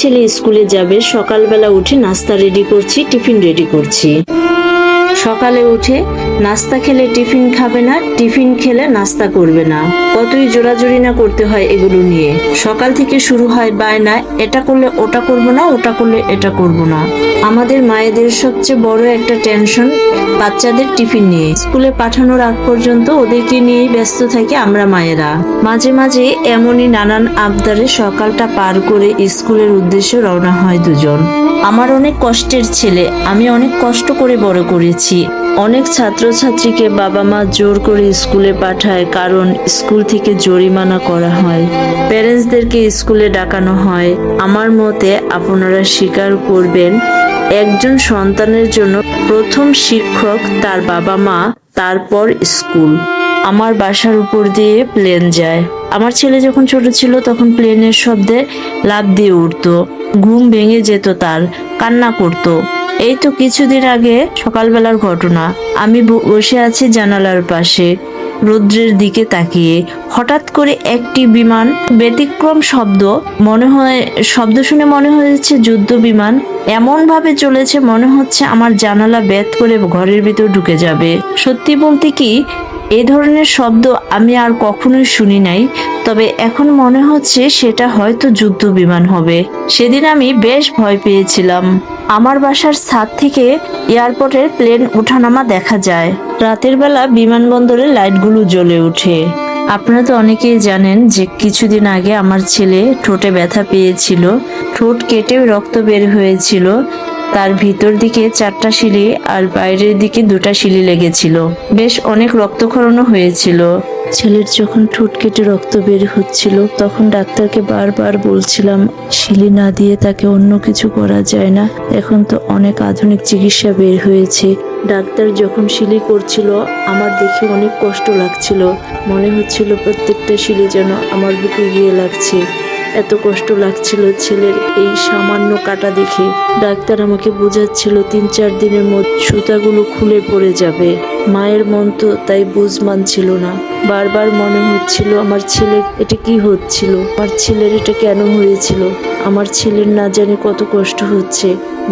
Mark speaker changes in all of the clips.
Speaker 1: ছেলে স্কুলে যাবে সকালবেলা উঠে নাস্তা রেডি করছি টিফিন রেডি করছি। সকালে উঠে নাস্তা খেলে টিফিন খাবে না, টিফিন খেলে নাস্তা করবে না। কতই জোরাজোরি না করতে হয় এগুলো নিয়ে। সকাল থেকে শুরু হয় বায়না, এটা করলে ওটা করব না, ওটা করলে এটা করব না। আমাদের মায়েদের সবচেয়ে বড় একটা টেনশন বাচ্চাদের টিফিন নিয়ে। স্কুলে পাঠানোর আগ পর্যন্ত ওদেরকে নিয়েই ব্যস্ত থাকি আমরা মায়েরা। মাঝে মাঝে এমনই নানান আবদারে সকালটা পার করে স্কুলের উদ্দেশ্যে রওনা হয় দুজন। আমার অনেক কষ্টের ছেলে, আমি অনেক কষ্ট করে বড় করেছি। অনেক ছাত্রছাত্রীকে বাবা মা জোর করে স্কুলে পাঠায়, কারণ স্কুল থেকে জরিমানা করা হয়। প্যারেন্টসদেরকে স্কুলে ডাকানো হয়। আমার মতে আপনারা স্বীকার করবেন, একজন সন্তানের জন্য প্রথম শিক্ষক তার বাবা মা, তারপর স্কুল। আমার বাসার উপর দিয়ে প্লেন যায়। আমার ছেলে যখন ছোট ছিল তখন প্লেনের শব্দে লাভ দিয়ে উঠতো। ঘুম ভেঙে যেত তার, কান্না করতো। এই তো কিছুদিন আগে সকালবেলার ঘটনা। আমি বসে আছি জানালার পাশে। রৌদ্রের দিকে তাকিয়ে হঠাৎ করে একটি বিমান ব্যতিক্রম শব্দ মনে হয়, শব্দ শুনে মনে হয়েছে যুদ্ধ বিমান। এমনভাবে চলেছে মনে হচ্ছে আমার জানালা ব্যাথ করে ঘরের ভিতর ঢুকে যাবে। সত্যি বলতে কি এই ধরনের শব্দ আমি আর কখনোই শুনি নাই, তবে এখন মনে হচ্ছে সেটা হয়তো যুদ্ধ বিমান হবে। সেদিন আমি বেশ ভয় পেয়েছিলাম। আমার বাসার ছাদ থেকে এয়ারপোর্টের প্লেন ওঠানামা দেখা যায়। রাতের বেলা বিমানবন্দরে লাইটগুলো জ্বলে ওঠে। আপনারা তো অনেকেই জানেন যে কিছুদিন আগে আমার ছেলে ঠোঁটে ব্যথা পেয়েছিল, ঠোঁট কেটে রক্ত বের হয়েছিল তার ভিতর দিকে চারটা শিলি আর বাইরের দিকে দুটা শিলি লেগেছিল। বেশ অনেক রক্তক্ষরণও হয়েছিল। ছেলের যখন ঠোঁট কেটে রক্ত বের হচ্ছিল, তখন ডাক্তারকে বারবার বলছিলাম, শিলি না দিয়ে তাকে অন্য কিছু করা যায় না। এখন তো অনেক আধুনিক চিকিৎসা বের হয়েছে। ডাক্তার যখন শিলি করছিল, আমার দেখে অনেক কষ্ট লাগছিল। মনে হচ্ছিল প্রত্যেকটা শিলি যেন আমার বুকে গিয়ে লাগছে। এত কষ্ট লাগছিল ছেলের এই সামান্য কাটা দেখে। ডাক্তার আমাকে বোঝাচ্ছিল তিন চার দিনের মধ্যে সুতাগুলো খুলে পড়ে যাবে। মায়ের মন তো তাই বুঝ মানছিল না। বারবার মনে হচ্ছিল আমার ছেলে এটা কি হচ্ছিল? আমার ছেলের এটা কেন হয়েছিল? আমার ছেলের না জানি কত কষ্ট হচ্ছে।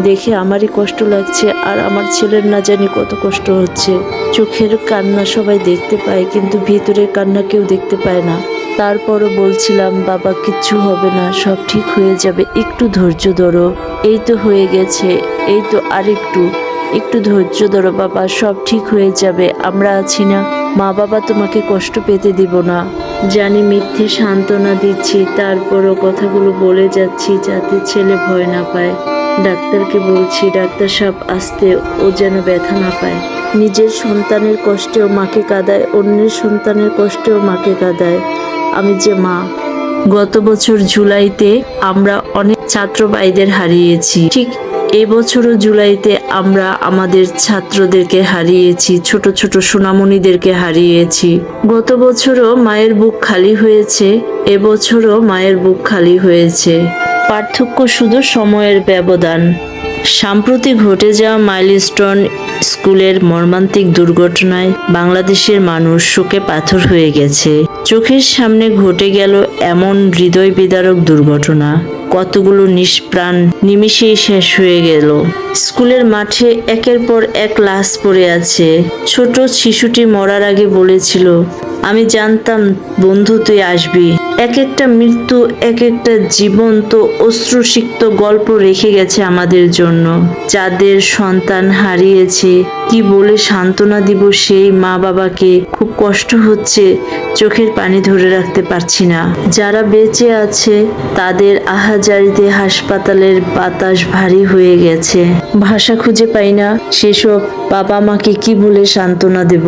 Speaker 1: দেখে আমারই কষ্ট লাগছে আর আমার ছেলের না জানি কত কষ্ট হচ্ছে। চোখের কান্না সবাই দেখতে পায়, কিন্তু ভিতরের কান্না কেউ দেখতে পায় না। তারপরও বলছিলাম, বাবা, কিচ্ছু হবে না, সব ঠিক হয়ে যাবে, একটু ধৈর্য ধরো। এই তো হয়ে গেছে, এই তো আরেকটু, একটু ধৈর্য ধরো, বাবা, সব ঠিক হয়ে যাবে, আমরা আছি না। মা, বাবা, তোমাকে কষ্ট পেতে দিব না। জানি মিথ্যে সান্ত্বনা দিচ্ছি, তারপরও কথাগুলো বলে যাচ্ছি, যাতে ছেলে ভয় না পায়। ডাক্তারকে বলছি, ডাক্তার সাহেব আসতে ও যেন ব্যথা না পায়। নিজের সন্তানের কষ্টেও মাকে কাঁদায়, অন্যের সন্তানের কষ্টেও মাকে কাঁদায়। আমি যে মা, গত বছর জুলাইতে আমরা অনেক ছাত্র ভাইদের হারিয়েছি। ঠিক এবছরও জুলাইতে আমরা আমাদের ছাত্রদেরকে হারিয়েছি, ছোট ছোট সোনামণিদেরকে হারিয়েছি। গত বছরও মায়ের বুক খালি হয়েছে এবছরও মায়ের বুক খালি হয়েছে। পার্থক্য শুধু সময়ের ব্যবধান। সাম্প্রতি ঘটে যাওয়া মাইলস্টোন স্কুলের মর্মান্তিক দুর্ঘটনায় বাংলাদেশের মানুষ শোকে পাথর হয়ে গেছে। চোখের সামনে ঘটে গেল এমন হৃদয় বিদারক দুর্ঘটনা। কতগুলো নিষ্প্রাণ নিমিষেই শেষ হয়ে গেল। স্কুলের মাঠে একের পর এক লাশ পড়ে আছে। ছোট শিশুটি মরার আগে বলেছিল আমি জানতাম, বন্ধু, তুই আসবি। এক একটা মৃত্যু, এক একটা জীবন্ত অশ্রুসিক্ত গল্প রেখে গেছে আমাদের জন্য। যাদের সন্তান হারিয়েছে, কি বলে সান্ত্বনা দিব সেই মা বাবাকে খুব কষ্ট হচ্ছে, চোখের পানি ধরে রাখতে পারছি না। যারা বেঁচে আছে, তাদের আহাজারিতে হাসপাতালের বাতাস ভারী হয়ে গেছে। ভাষা খুঁজে পাই না, সেসব বাবা মাকে কি বলে সান্ত্বনা দেব?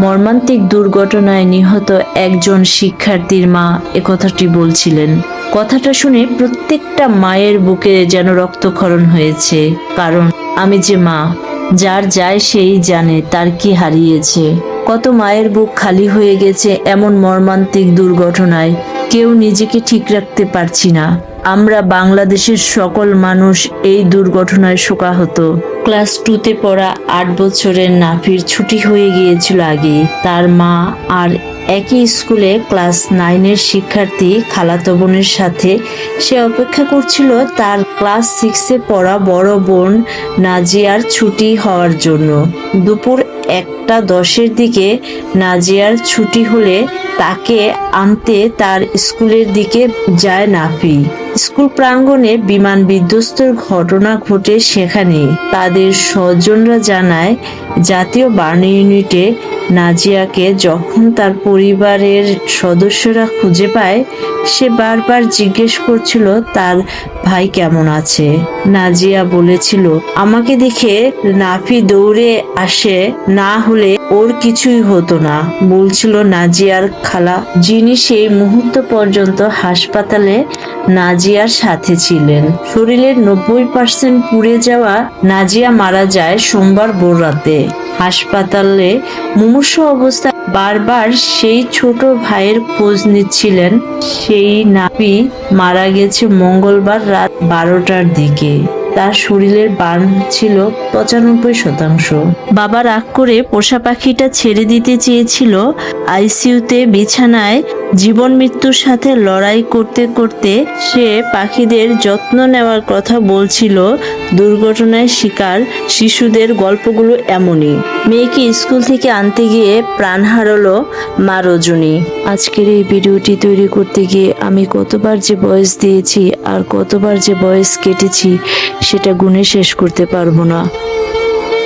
Speaker 1: মর্মান্তিক দুর্ঘটনায় নিহত একজন শিক্ষার্থীর মা একথাটি বলছিলেন। কথাটা শুনে প্রত্যেকটা মায়ের বুকে যেন রক্তক্ষরণ হয়েছে। কারণ, আমি যে মা, যার যায় সেই জানে তার কি হারিয়েছে। কত মায়ের বুক খালি হয়ে গেছে এমন মর্মান্তিক দুর্ঘটনায়, কেউ নিজেকে ঠিক রাখতে পারছি না। আমরা বাংলাদেশের সকল মানুষ এই দুর্ঘটনায় শোকাহত। ক্লাস টুতে পড়া আট বছরের নাফির ছুটি হয়ে গিয়েছিল আগে। তার মা আর একই স্কুলে ক্লাস নাইনের শিক্ষার্থী খালাতো বোনের সাথে সে অপেক্ষা করছিল তার ক্লাস সিক্সে পড়া বড় বোন নাজিয়ার ছুটি হওয়ার জন্য। দুপুর একটা দশের দিকে নাজিয়ার ছুটি হলে তাকে আনতে তার স্কুলের দিকে যায় নাফি। স্কুল প্রাঙ্গণে বিমান বিধ্বস্তর ঘটনা ঘটে সেখানে তাদের স্বজনরা জানায়, জাতীয় বার্ন ইউনিটে নাজিয়াকে যখন তার পরিবারের সদস্যরা খুঁজে পায়, সে বারবার জিজ্ঞেস করছিল, তার ভাই কেমন আছে? নাজিয়া বলেছিল, আমাকে দেখে নাফি দৌড়ে আসে, না হলে ওর কিছুই হতো না। বলছিল নাজিয়ার খালা, যিনি সেই মুহূর্ত পর্যন্ত হাসপাতালে নাজিয়ার সাথে ছিলেন। শরীরের নব্বই পার্সেন্ট পুড়ে যাওয়া নাজিয়া মারা যায় সোমবার ভোর রাতে। হাসপাতালে মুমূর্ষ অবস্থা বারবার সেই ছোট ভাইয়ের খোঁজ নিচ্ছিলেন। সেই নাপি মারা গেছে মঙ্গলবার রাত বারোটার দিকে। তার শরীরের বান ছিল পঁচানব্বই শতাংশ। বাবা রাগ করে পোষা পাখিটা ছেড়ে দিতে চেয়েছিল। আইসিইউতে বিছানায় জীবন মৃত্যুর সাথে লড়াই করতে করতে সে পাখিদের যত্ন নেওয়ার কথা বলছিল। দুর্ঘটনায় শিকার শিশুদের গল্পগুলো এমনই। মেয়েকে স্কুল থেকে আনতে গিয়ে প্রাণ হারালো মা রজনী। আজকের এই ভিডিওটি তৈরি করতে গিয়ে আমি কতবার যে বয়স দিয়েছি আর কতবার যে বয়স কেটেছি, সেটা গুণে শেষ করতে পারব না।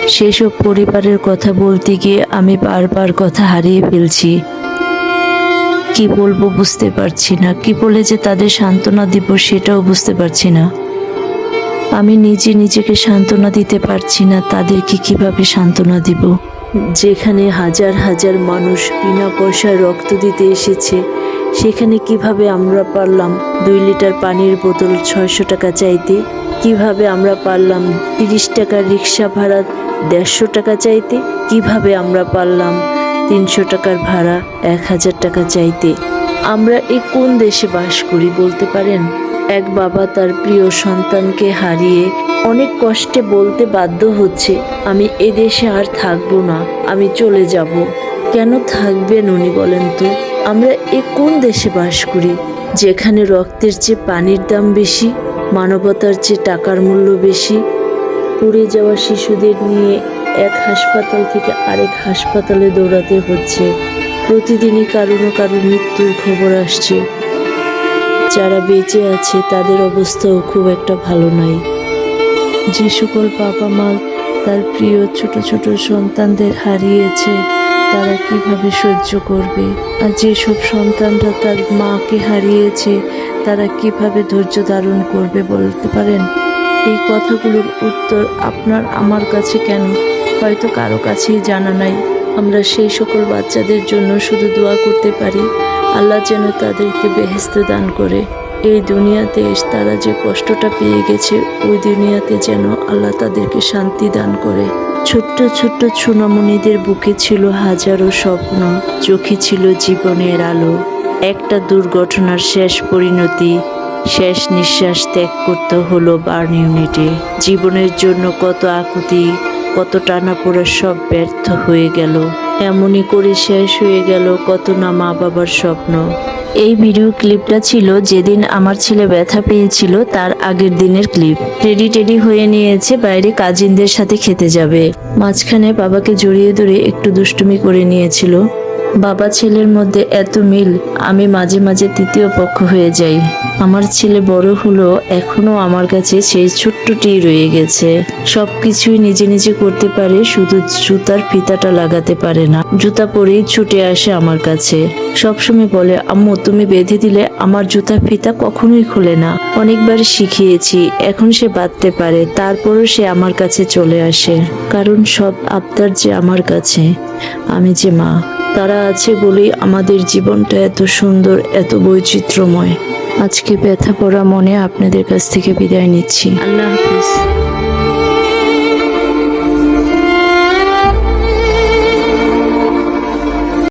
Speaker 1: সেসব পরিবারের কথা বলতে গিয়ে আমি বারবার কথা হারিয়ে ফেলছি। কি বলব বুঝতে পারছি না। কি বলে যে তাদের সান্ত্বনা দিব সেটাও বুঝতে পারছি না। আমি নিজে নিজেকে সান্ত্বনা দিতে পারছি না, তাদেরকে কীভাবে সান্ত্বনা দিব? যেখানে হাজার হাজার মানুষ বিনা পয়সায় রক্ত দিতে এসেছে, সেখানে কীভাবে আমরা পারলাম দুই লিটার পানির বোতল ছয়শো টাকা চাইতে? কীভাবে আমরা পারলাম তিরিশ টাকার রিক্সা ভাড়া দেড়শো টাকা চাইতে? কীভাবে আমরা পারলাম তিনশো টাকার ভাড়া এক হাজার টাকা চাইতে। আমরা এ কোন দেশে বাস করি বলতে পারেন? এক বাবা তার প্রিয় সন্তানকে হারিয়ে অনেক কষ্টে বলতে বাধ্য হচ্ছে, আমি এ দেশে আর থাকব না, আমি চলে যাব। কেন থাকবেন উনি বলেন তো? আমরা এ কোন দেশে বাস করি, যেখানে রক্তের চেয়ে পানির দাম বেশি, মানবতার চেয়ে টাকার মূল্য বেশি? পুড়ে যাওয়া শিশুদের নিয়ে এক হাসপাতাল থেকে আরেক হাসপাতালে দৌড়াতে হচ্ছে। প্রতিদিনই কারও না কারও মৃত্যুর খবর আসছে। যারা বেঁচে আছে, তাদের অবস্থাও খুব একটা ভালো নয় যে সকল বাবা মা তার প্রিয় ছোট ছোট সন্তানদের হারিয়েছে, তারা কীভাবে সহ্য করবে? আর যেসব সন্তানরা তার মাকে হারিয়েছে, তারা কীভাবে ধৈর্য ধারণ করবে বলতে পারেন? এই কথাগুলোর উত্তর আপনার, আমার কাছে কেন? হয়তো কারও কাছেই জানা নাই। আমরা সেই সকল বাচ্চাদের জন্য শুধু দোয়া করতে পারি, আল্লাহ যেন তাদেরকে বেহেস্ত দান করে। এই দুনিয়াতে তারা যে কষ্টটা পেয়ে গেছে, ওই দুনিয়াতে যেন আল্লাহ তাদেরকে শান্তি দান করে। ছোট্ট ছোট্ট সোনামণিদের বুকে ছিল হাজারো স্বপ্ন, চোখে ছিল জীবনের আলো। একটা দুর্ঘটনার শেষ পরিণতি, শেষ নিঃশ্বাস ত্যাগ করতে হলো বার্ন ইউনিটে। জীবনের জন্য কত আকুতি কত টানা পড়া সব ব্যর্থ হয়ে গেল। এমনই করে শেষ হয়ে গেল কত না মা বাবার স্বপ্ন। এই ভিডিও ক্লিপটা ছিল যেদিন আমার ছেলে ব্যথা পেয়েছিল, তার আগের দিনের ক্লিপ। রেডি টেডি হয়ে নিয়েছে, বাইরে কাজিনদের সাথে খেতে যাবে। মাঝখানে বাবাকে জড়িয়ে ধরে একটু দুষ্টুমি করে নিয়েছিল। বাবা ছেলের মধ্যে এত মিল, আমি মাঝে মাঝে তৃতীয় পক্ষ হয়ে যাই। আমার ছেলে বড় হলো, এখনও আমার কাছে সেই ছোট্টটি রয়ে গেছে। সব কিছুই নিজে নিজে করতে পারে, শুধু জুতার ফিতাটা লাগাতে পারে না। জুতা পরেই ছুটে আসে আমার কাছে। সবসময় বলে, আম্মু, তুমি বেঁধে দিলে আমার জুতা ফিতা কখনোই খুলে না। অনেকবার শিখিয়েছি, এখন সে বাঁধতে পারে, তারপরও সে আমার কাছে চলে আসে। কারণ সব আবদার যে আমার কাছে, আমি যে মা। তারা আছে বলেই আমাদের জীবনটা এত সুন্দর, এত বৈচিত্র্যময়। আজকে ব্যথা পড়া মনে আপনাদের কাছ থেকে বিদায় নিচ্ছি। আল্লাহ হাফিজ।